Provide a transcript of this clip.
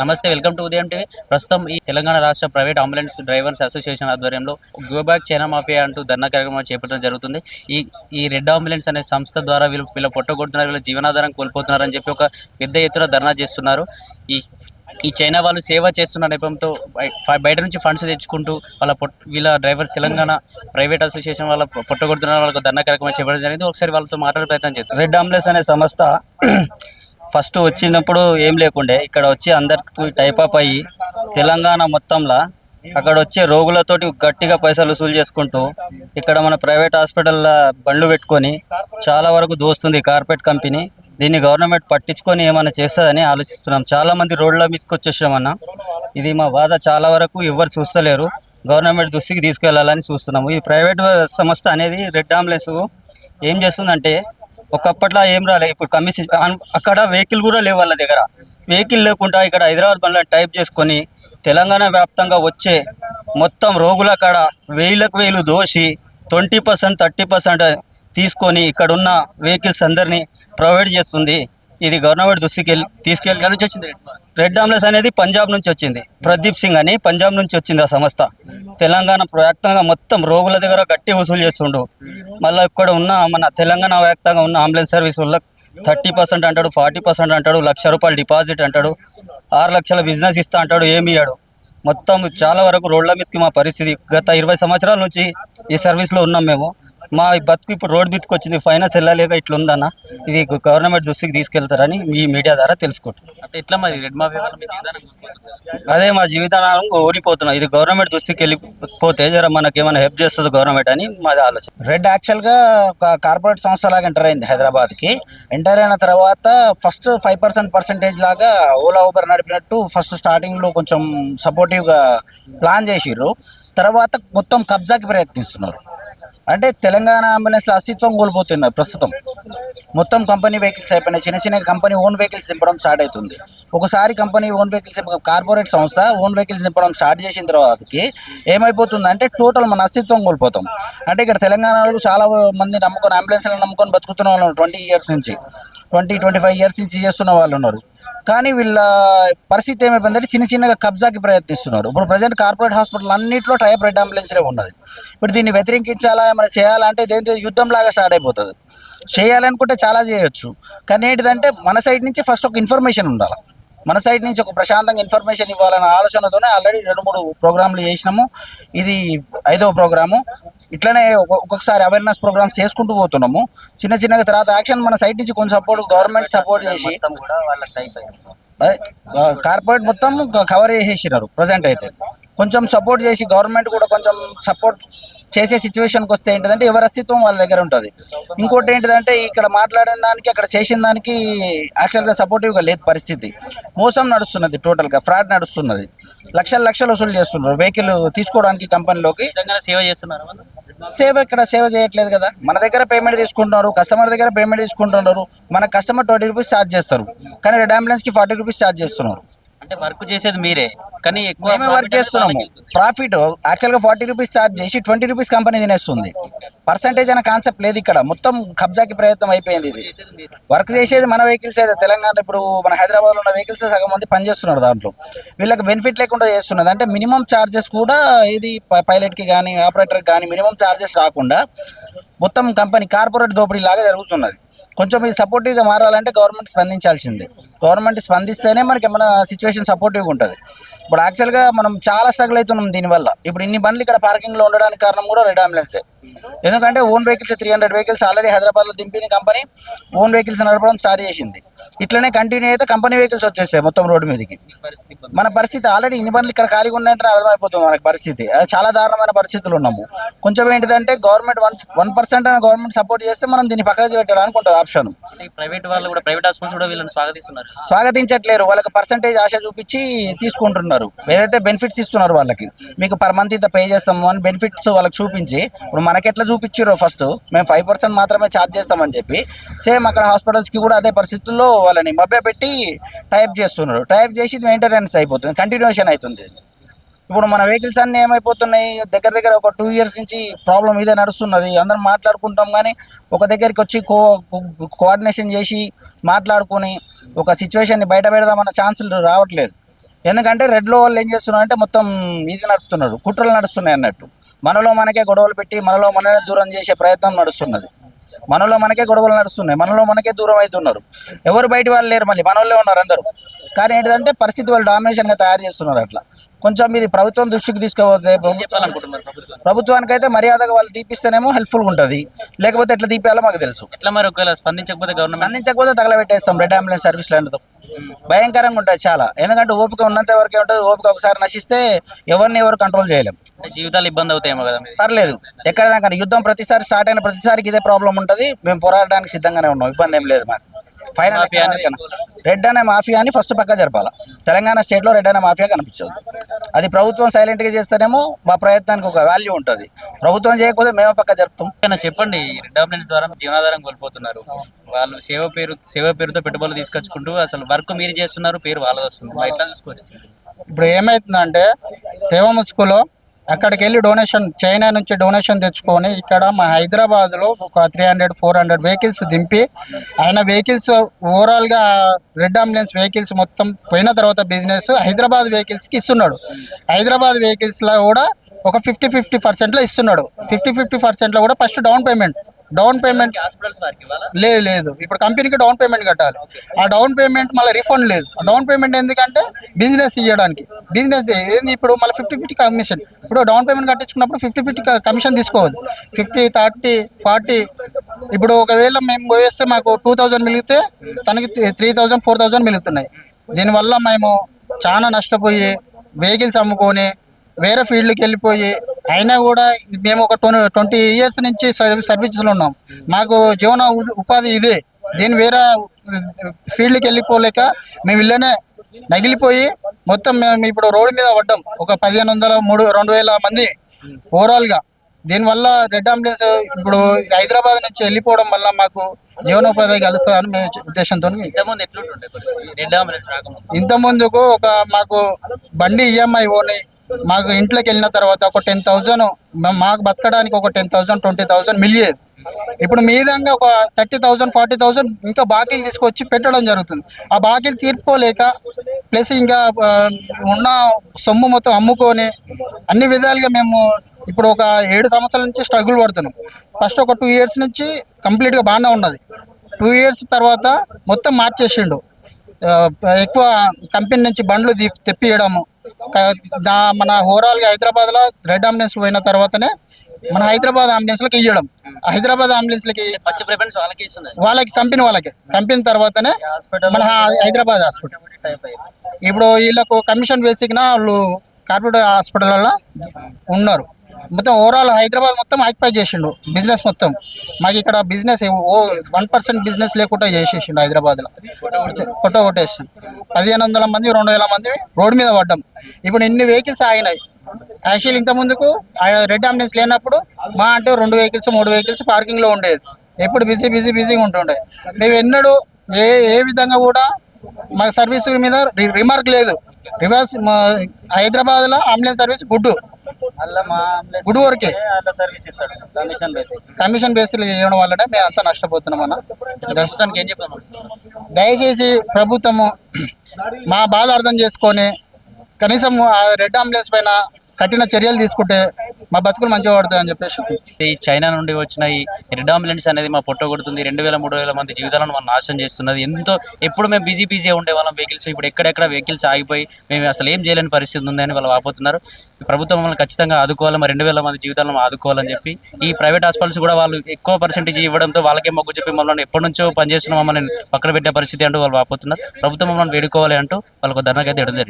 నమస్తే welcome to ఉదయం TV. ప్రస్తుతం ఈ తెలంగాణ రాష్ట్ర ప్రైవేట్ అంబులెన్స్ డ్రైవర్స్ అసోసియేషన్ ఆధ్వర్యంలో గో బ్యాక్ చైనా మాఫియా అంటూ ధర్నా కార్యక్రమం చేపట్టడం జరుగుతుంది. ఈ ఈ రెడ్ అంబులెన్స్ అనే సంస్థ ద్వారా వీళ్ళు వీళ్ళు పొట్టగొడుతున్నారు వీళ్ళు జీవనాధారం కోల్పోతున్నారని చెప్పి ఒక పెద్ద ఎత్తున ధర్నా చేస్తున్నారు. ఈ ఈ చైనా వాళ్ళు సేవ చేస్తున్న నేపథ్యంతో బయట నుంచి ఫండ్స్ తెచ్చుకుంటూ వాళ్ళ పొట్ వీళ్ళ డ్రైవర్ తెలంగాణ ప్రైవేట్ అసోసియేషన్ వాళ్ళ పొట్టగొడుతున్న వాళ్ళకి ధర్నా కార్యక్రమం చేయడం జరిగింది. ఒకసారి వాళ్ళతో మాట్లాడే ప్రయత్నం చేద్దాం. రెడ్ అంబులెన్స్ అనే సంస్థ ఫస్ట్ వచ్చినప్పుడు ఏం లేకుండే ఇక్కడ వచ్చి అందరికి టైప్ అప్ అయ్యి తెలంగాణ మొత్తంలో అక్కడ వచ్చే రోగులతోటి గట్టిగా పైసలు వసూలు చేసుకుంటూ ఇక్కడ మన ప్రైవేట్ హాస్పిటల్లో బండ్లు పెట్టుకొని చాలా వరకు దోస్తుంది కార్పొరేట్ కంపెనీ. దీన్ని గవర్నమెంట్ పట్టించుకొని ఏమైనా చేస్తుందని ఆలోచిస్తున్నాం. చాలా మంది రోడ్ల మీదకి వచ్చేసామన్నా ఇది మా బాధ చాలా వరకు ఎవరు చూస్తలేరు. గవర్నమెంట్ దృష్టికి తీసుకెళ్ళాలని చూస్తున్నాము. ఈ ప్రైవేట్ సంస్థ అనేది రెడ్ అంబులెన్స్ ఏం చేస్తుందంటే ఒకప్పట్లో ఏం రాలే. ఇప్పుడు కమిషన్ అక్కడ వెహికల్ కూడా లేవు వాళ్ళ దగ్గర. వెహికల్ లేకుండా ఇక్కడ హైదరాబాద్ బండ్లను టైప్ చేసుకొని తెలంగాణ వ్యాప్తంగా వచ్చే మొత్తం రోగుల కాడ వేలకు వేలు దోసి ట్వంటీ పర్సెంట్ థర్టీ పర్సెంట్ తీసుకొని ఇక్కడ ఉన్న వెహికల్స్ అందరినీ ప్రొవైడ్ చేస్తుంది. ఇది గవర్నమెంట్ దృష్టికి తీసుకెళ్ళి నుంచి వచ్చింది? రెడ్ అంబులెన్స్ అనేది పంజాబ్ నుంచి వచ్చింది. ప్రదీప్ సింగ్ అని పంజాబ్ నుంచి వచ్చింది ఆ సంస్థ. తెలంగాణ వ్యాప్తంగా మొత్తం రోగుల దగ్గర గట్టి వసూలు చేస్తుండు. మళ్ళీ ఇక్కడ ఉన్న మన తెలంగాణ వ్యాప్తంగా ఉన్న అంబులెన్స్ సర్వీస్ వల్ల థర్టీ పర్సెంట్ అంటాడు ఫార్టీ పర్సెంట్ అంటాడు లక్ష రూపాయలు డిపాజిట్ అంటాడు ఆరు లక్షల బిజినెస్ ఇస్తా అంటాడు ఏమి ఇయ్యాడు. మొత్తం చాలా వరకు రోడ్ల మీదకి మా పరిస్థితి గత ఇరవై సంవత్సరాల నుంచి ఈ సర్వీస్లో ఉన్నాం మేము. మా బతుకు ఇప్పుడు రోడ్ మీదకి వచ్చింది. ఫైనాన్స్ వెళ్ళలేక ఇట్లా ఉందన్న ఇది గవర్నమెంట్ దృష్టికి తీసుకెళ్తారని మీ మీడియా ద్వారా తెలుసుకుంటాం ఎట్లా మరి? రెడ్ అదే మా జీవితాన్ని ఊరిపోతున్నాం. ఇది గవర్నమెంట్ దృష్టికి వెళ్ళిపోతే జర మనకి ఏమైనా హెల్ప్ చేస్తుంది గవర్నమెంట్ అని మాది ఆలోచన. రెడ్ యాక్చువల్గా ఒక కార్పొరేట్ సంస్థ లాగా ఎంటర్ అయింది హైదరాబాద్కి. ఎంటర్ అయిన తర్వాత ఫస్ట్ ఫైవ్ పర్సెంట్ పర్సెంటేజ్ లాగా ఓలా ఊబర్ నడిపినట్టు ఫస్ట్ స్టార్టింగ్లో కొంచెం సపోర్టివ్గా ప్లాన్ చేసిర్రు. తర్వాత మొత్తం కబ్జాకి ప్రయత్నిస్తున్నారు. అంటే తెలంగాణ అంబులెన్స్లో అస్తిత్వం కోల్పోతున్నారు ప్రస్తుతం. మొత్తం కంపెనీ వెహికల్స్ అయిపోయినాయి చిన్న చిన్న కంపెనీ ఓన్ వెహికల్స్ నింపడం స్టార్ట్ అవుతుంది. ఒకసారి కంపెనీ ఓన్ వెహికల్స్ కార్పొరేట్ సంస్థ ఓన్ వెహికల్స్ నింపడం స్టార్ట్ చేసిన తర్వాతకి ఏమైపోతుంది అంటే టోటల్ మన అస్తిత్వం కోల్పోతాం. అంటే ఇక్కడ తెలంగాణలో చాలా మంది నమ్ముకొని అంబులెన్స్లను నమ్ముకొని బతుకుతున్న వాళ్ళు ట్వంటీ ఇయర్స్ నుంచి. ట్వంటీ ట్వంటీ ఫైవ్ ఇయర్స్ నుంచి చేస్తున్న వాళ్ళు ఉన్నారు. కానీ వీళ్ళ పరిస్థితి ఏమైపోయిందంటే చిన్న చిన్నగా కబ్జాకి ప్రయత్నిస్తున్నారు. ఇప్పుడు ప్రజెంట్ కార్పొరేట్ హాస్పిటల్ అన్నింటిలో టైప్ రెడ్ అంబులెన్స్లే ఉన్నది. ఇప్పుడు దీన్ని వ్యతిరేకించాలా ఏమైనా చేయాలంటే దేంతో యుద్ధంలాగా స్టార్ట్ అయిపోతుంది. చేయాలనుకుంటే చాలా చేయొచ్చు. కానీ ఏంటిదంటే మన సైడ్ నుంచి ఫస్ట్ ఒక ఇన్ఫర్మేషన్ ఉండాలి. మన సైడ్ నుంచి ఒక ప్రశాంతంగా ఇన్ఫర్మేషన్ ఇవ్వాలన్న ఆలోచనతోనే ఆల్రెడీ రెండు మూడు ప్రోగ్రాంలు చేసినాము. ఇది ఐదవ ప్రోగ్రాము. ఇట్లనే ఒక్కొ- ఒక్కొక్కసారి అవేర్నెస్ ప్రోగ్రామ్స్ చేసుకుంటూ పోతున్నాము. చిన్న చిన్నగా తర్వాత యాక్షన్ మన సైడ్ నుంచి కొంచెం సపోర్ట్ గవర్నమెంట్ సపోర్ట్ చేసి కార్పొరేట్ మొత్తం కవర్ చేసేసినారు ప్రజెంట్ అయితే. కొంచెం సపోర్ట్ చేసి గవర్నమెంట్ కూడా కొంచెం సపోర్ట్ చేసే సిచ్యువేషన్కి వస్తే ఏంటిదంటే ఎవరి అస్తిత్వం వాళ్ళ దగ్గర ఉంటుంది. ఇంకోటి ఏంటిదంటే ఇక్కడ మాట్లాడిన దానికి అక్కడ చేసిన దానికి యాక్చువల్గా సపోర్టివ్గా లేదు పరిస్థితి. మోసం నడుస్తున్నది టోటల్గా ఫ్రాడ్ నడుస్తున్నది. లక్షల లక్షలు వసూలు చేస్తున్నారు. వెహికల్ తీసుకోవడానికి కంపెనీలోకి సేవ చేస్తున్నారు సేవ ఇక్కడ సేవ చేయట్లేదు కదా. మన దగ్గర పేమెంట్ తీసుకుంటున్నారు కస్టమర్ దగ్గర పేమెంట్ తీసుకుంటున్నారు మన కస్టమర్ ట్వంటీ రూపీస్ ఛార్జ్ చేస్తారు. కానీ రెడ్ అంబులెన్స్కి ఫార్టీ రూపీస్ ఛార్జ్ చేస్తున్నారు. అంటే వర్క్ చేసేది మీరే. కానీ ఎక్కువ వర్క్ చేస్తున్నాము. ప్రాఫిట్ యాక్చువల్గా ఫార్టీ రూపీస్ ఛార్జ్ చేసి ట్వంటీ రూపీస్ కంపెనీ తినేస్తుంది. పర్సంటేజ్ అనే కాన్సెప్ట్ లేదు ఇక్కడ. మొత్తం కబ్జాకి ప్రయత్నం అయిపోయింది ఇది. వర్క్ చేసేది మన వెహికల్స్ అయితే తెలంగాణ ఇప్పుడు మన హైదరాబాద్లో ఉన్న వెహికల్స్ సగం మంది పనిచేస్తున్నారు దాంట్లో. వీళ్ళకి బెనిఫిట్ లేకుండా చేస్తున్నది. అంటే మినిమం ఛార్జెస్ కూడా ఇది పైలట్కి కానీ ఆపరేటర్ కానీ మినిమం ఛార్జెస్ రాకుండా మొత్తం కంపెనీ కార్పొరేట్ దోపిడీ లాగా జరుగుతున్నది. కొంచెం ఇది సపోర్టివ్గా మారాలంటే గవర్నమెంట్ స్పందించాల్సిందే. గవర్నమెంట్ స్పందిస్తేనే మనకి ఏమైనా సిచ్యువేషన్ సపోర్టివ్గా ఉంటుంది. ఇప్పుడు యాక్చువల్గా మనం చాలా స్ట్రగుల్ అవుతున్నాం దీనివల్ల. ఇప్పుడు ఇన్ని బండ్లు ఇక్కడ పార్కింగ్లో ఉండడానికి కారణం కూడా రెడ్ అంబులెన్సే ఎందుకంటే own vehicles three hundred vehicles already హైదరాబాద్లో దింపింది కంపెనీ ఓన్ వెహికల్స్ నడపడం స్టార్ట్ చేసింది. ఇట్లనే కంటిన్యూ అయితే కంపెనీ వెహికల్స్ వచ్చేసాయి మొత్తం రోడ్డు మీదకి. మన పరిస్థితి ఆల్రెడీ ఇన్ని బండ్లు ఇక్కడ ఖాళీగా ఉన్నాయంటే అర్థమైపోతుంది మనకి పరిస్థితి. అది చాలా దారుణమైన పరిస్థితులు ఉన్నాము. కొంచెం ఏంటిదంటే గవర్నమెంట్ వన్ వన్ పర్సెంట్ అయినా గవర్నమెంట్ సపోర్ట్ చేస్తే మనం దీన్ని పక్కకు పెట్టడానికి ఉంటుంది ఆప్షన్ ప్రైవేట్ వాళ్ళు కూడా ప్రైవేట్ హాస్పిటల్స్ కూడా వీళ్ళని స్వాగతిస్తున్నారు. స్వాగతించట్లేరు. వాళ్ళకి పర్సంటేజ్ ఆశ చూపించి తీసుకుంటున్నారు. ఏదైతే బెనిఫిట్స్ ఇస్తున్నారు వాళ్ళకి మీకు పర్ మంత్ ఇంత పే చేస్తాము అని బెనిఫిట్స్ వాళ్ళకి చూపించి ఇప్పుడు మనకి ఎట్లా చూపించారో ఫస్ట్ మేము ఫైవ్ పర్సెంట్ మాత్రమే ఛార్జ్ చేస్తామని చెప్పి సేమ్ అక్కడ హాస్పిటల్స్కి కూడా అదే పరిస్థితుల్లో వాళ్ళని మభ్య పెట్టి టైప్ చేస్తున్నారు. టైప్ చేసి ఇది మెయింటెనెన్స్ అయిపోతుంది. కంటిన్యూషన్ అవుతుంది. ఇప్పుడు మన వెహికల్స్ అన్ని ఏమైపోతున్నాయి? దగ్గర దగ్గర ఒక టూ ఇయర్స్ నుంచి ప్రాబ్లం ఇదే నడుస్తున్నది. అందరం మాట్లాడుకుంటాం కానీ ఒక దగ్గరికి వచ్చి కో కోఆర్డినేషన్ చేసి మాట్లాడుకొని ఒక సిచ్యువేషన్ని బయట పెడదామన్న ఛాన్సులు రావట్లేదు. ఎందుకంటే రెడ్లో వాళ్ళు ఏం చేస్తున్నారు అంటే మొత్తం ఇది నడుపుతున్నారు. కుట్రలు నడుస్తున్నాయి అన్నట్టు. మనలో మనకే గొడవలు పెట్టి మనలో మననే దూరం చేసే ప్రయత్నం నడుస్తున్నది. మనలో మనకే గొడవలు నడుస్తున్నాయి మనలో మనకే దూరం అవుతున్నారు. ఎవరు బయట వాళ్ళు లేరు మళ్ళీ మనోళ్ళే ఉన్నారు అందరూ. కానీ ఏంటంటే పరిస్థితి వాళ్ళు డామినేషన్గా తయారు చేస్తున్నారు అట్లా. కొంచెం ఇది ప్రభుత్వం దృష్టికి ప్రభుత్వం? ప్రభుత్వానికి అయితే మర్యాదగా వాళ్ళు తీపిస్తేనేమో హెల్ప్ఫుల్గా ఉంటుంది. లేకపోతే ఎట్లా తీపియాలో మాకు తెలుసు. ఎట్లా మరి ఒకవేళ స్పందించకపోతే గవర్నమెంట్? అందించకపోతే తగలబెట్టేస్తాం రెడ్ అంబులెన్స్ సర్వీస్ లైన్తో భయంకరంగా ఉంటుంది చాలా. ఎందుకంటే ఓపిక ఉన్నంత వరకే ఉంటుంది. ఓపిక ఒకసారి నశిస్తే ఎవరిని ఎవరు కంట్రోల్ చేయలేం. జీవితాలు ఇబ్బంది అవుతాయేమో కదా పర్లేదు. ఎక్కడైనా కానీ యుద్ధం ప్రతిసారి స్టార్ట్ అయిన ప్రతిసారికి ఇదే ప్రాబ్లం ఉంటుంది. మేము పోరాడడానికి సిద్ధంగానే ఉన్నాం. ఇబ్బంది ఏం లేదు మాకు. ఫైనల్ రెడ్ అనే మాఫియా అని ఫస్ట్ పక్క జరపాల. తెలంగాణ స్టేట్లో రెడ్ అనే మాఫియా కనిపించదు. అది ప్రభుత్వం సైలెంట్గా చేస్తేనేమో మా ప్రయత్నానికి ఒక వాల్యూ ఉంటుంది. ప్రభుత్వం చేయకపోతే మేము పక్క జరుపుతాం. చెప్పండి రెడ్ అంబులెన్స్ ద్వారా జీవనాధారం కోల్పోతున్నారు. వాళ్ళు సేవ పేరు సేవ పేరుతో పెట్టుబడులు తీసుకొచ్చుకుంటూ అసలు వర్క్ మీరు చేస్తున్నారు పేరు వాళ్ళది వస్తుంది. మరి ఎట్లా చూసుకోవచ్చు ఇప్పుడు ఏమవుతుందంటే సేవ ముసుగులో అక్కడికి వెళ్ళి డొనేషన్ చైనా నుంచి డొనేషన్ తెచ్చుకొని ఇక్కడ మా హైదరాబాద్లో ఒక three hundred four hundred vehicles దింపి ఆయన వెహికల్స్ ఓవరాల్గా రెడ్ అంబులెన్స్ వెహికల్స్ మొత్తం పోయిన తర్వాత బిజినెస్ హైదరాబాద్ వెహికల్స్కి ఇస్తున్నాడు. హైదరాబాద్ వెహికల్స్లో కూడా ఒక ఫిఫ్టీ ఫిఫ్టీ పర్సెంట్లో ఇస్తున్నాడు. ఫిఫ్టీ ఫిఫ్టీ పర్సెంట్లో కూడా first down payment down payment లేదు లేదు. ఇప్పుడు కంపెనీకి డౌన్ పేమెంట్ కట్టాలి. ఆ డౌన్ పేమెంట్ మళ్ళీ రిఫండ్ లేదు. ఆ డౌన్ పేమెంట్ ఎందుకంటే బిజినెస్ ఇవ్వడానికి బిజినెస్ ఏంది ఇప్పుడు మళ్ళీ ఫిఫ్టీ ఫిఫ్టీ కమిషన్. ఇప్పుడు డౌన్ పేమెంట్ కట్టించుకున్నప్పుడు ఫిఫ్టీ ఫిఫ్టీ కమిషన్ తీసుకోవద్దు. Fifty thirty forty. ఇప్పుడు ఒకవేళ మేము పోయేస్తే మాకు టూ థౌజండ్ మిగిలితే తనకి త్రీ థౌజండ్ ఫోర్ థౌజండ్ మిగులుతున్నాయి. దీనివల్ల మేము చాలా నష్టపోయి వెహికల్స్ అమ్ముకొని వేరే ఫీల్డ్కి వెళ్ళిపోయి అయినా కూడా మేము ఒక ట్వంటీ ట్వంటీ ఇయర్స్ నుంచి సర్వీస్ సర్వీసెస్లో ఉన్నాం. మాకు జీవన ఉపాధి ఇదే. దీని వేరే ఫీల్డ్కి వెళ్ళిపోలేక మేము ఇళ్ళనే నగిలిపోయి మొత్తం మేము ఇప్పుడు రోడ్డు మీద పడ్డాం. ఒక పదిహేను వందల మూడు రెండు వేల మంది ఓవరాల్గా. దీనివల్ల రెడ్ అంబులెన్స్ ఇప్పుడు హైదరాబాద్ నుంచి వెళ్ళిపోవడం వల్ల మాకు జీవనోపాధి కలుస్తుందని మేము ఉద్దేశంతో. ఇంత ముందుకు ఒక మాకు బండి ఈఎంఐ ఓని మాకు ఇంట్లోకి వెళ్ళిన తర్వాత ఒక టెన్ థౌజండ్ మాకు బతకడానికి ఒక టెన్ థౌజండ్ ట్వంటీ థౌజండ్ మిలియేది ఇప్పుడు మీ విధంగా ఒక థర్టీ థౌజండ్ ఫార్టీ థౌజండ్ ఇంకా బాకీలు తీసుకొచ్చి పెట్టడం జరుగుతుంది. ఆ బాకీలు తీర్పుకోలేక ప్లస్ ఇంకా ఉన్న సొమ్ము మొత్తం అమ్ముకొని అన్ని విధాలుగా మేము ఇప్పుడు ఒక ఏడు సంవత్సరాల నుంచి స్ట్రగుల్ పడుతున్నాం. ఫస్ట్ ఒక టూ ఇయర్స్ నుంచి కంప్లీట్గా బాగానే ఉన్నది. టూ ఇయర్స్ తర్వాత మొత్తం మార్చేసిండు. ఎక్కువ కంపెనీ నుంచి బండ్లు తెప్పియడము దా మన ఓవరాల్గా హైదరాబాద్లో రెడ్ అంబులెన్స్ పోయిన తర్వాతనే మన హైదరాబాద్ అంబులెన్స్లకి ఇవ్వడం హైదరాబాద్ అంబులెన్స్లకి ఫస్ట్ ప్రిఫరెన్స్ వాళ్ళకి కంపెనీ వాళ్ళకి. కంపెనీ తర్వాతనే మన హైదరాబాద్ హాస్పిటల్. ఇప్పుడు వీళ్ళకు కమిషన్ బేసిక్న వాళ్ళు కార్పొరేట్ హాస్పిటల్లో ఉన్నారు. మొత్తం ఓవరాల్ హైదరాబాద్ మొత్తం ఆక్యుపై చేసిండు బిజినెస్ మొత్తం. మాకు ఇక్కడ బిజినెస్ ఓ వన్ పర్సెంట్ బిజినెస్ లేకుండా చేసేసిండు హైదరాబాద్లో. కొట్ట కొట్టేసాం పదిహేను వందల మంది రెండు వేల మంది రోడ్డు మీద పడ్డాం. ఇప్పుడు ఇన్ని వెహికల్స్ ఆగినాయి. యాక్చువల్లీ ఇంత ముందుకు రెడ్ అంబులెన్స్ లేనప్పుడు మా అంటే రెండు వెహికల్స్ మూడు వెహికల్స్ పార్కింగ్లో ఉండేది. ఎప్పుడు బిజీ బిజీ బిజీగా ఉంటుండే. మేము ఎన్నడూ ఏ ఏ విధంగా కూడా మా సర్వీస్ మీద రి- రిమార్క్ లేదు. రివర్స్ హైదరాబాద్లో అంబులెన్స్ సర్వీస్ గుడ్ గుడ్ వరకే? అలా సర్వీస్ ఇస్తాడు. కమిషన్ కమిషన్ బేస్లు చేయడం వల్లనే మేము అంతా నష్టపోతున్నాం అన్న. దయచేసి ప్రభుత్వము మా బాధ అర్థం చేసుకొని కనీసం ఆ రెడ్ అంబులెన్స్ పైన కఠిన చర్యలు తీసుకుంటే మా బతుకులు మంచిగా పడతాయని చెప్పేసి. ఈ చైనా నుండి వచ్చిన ఈ రెడ్ అనేది మా పొట్ట కొడుతుంది. రెండు వేల మూడు వేల మంది జీవితాలను మనం నాశనం చేస్తున్నది. ఎంతో ఎప్పుడు మేము బిజీ బిజీ ఉండే వాళ్ళం వెహికల్స్. ఇప్పుడు ఎక్కడెక్కడ వెహికల్స్ ఆగిపోయి మేము అసలు ఏం చేయలేని పరిస్థితి ఉందని వాళ్ళు వాపోతున్నారు. ప్రభుత్వం మమ్మల్ని ఖచ్చితంగా ఆదుకోవాలి. మరి రెండు వేల మంది జీవితాలను ఆదుకోవాలని చెప్పి ఈ ప్రైవేట్ హాస్పిటల్స్ కూడా వాళ్ళు ఎక్కువ పర్సెంటేజ్ ఇవ్వడంతో వాళ్ళకే మొగ్గు చెప్పి మమ్మల్ని ఎప్పటి నుంచో పనిచేస్తున్న మమ్మల్ని పక్కన పెట్టే పరిస్థితి అంటూ వాళ్ళు వాపోతున్నారు. ప్రభుత్వం మమ్మల్ని వేడుకోవాలి అంటూ వాళ్ళకు ధర్నాకైతే ఇవ్వడం జరిగింది.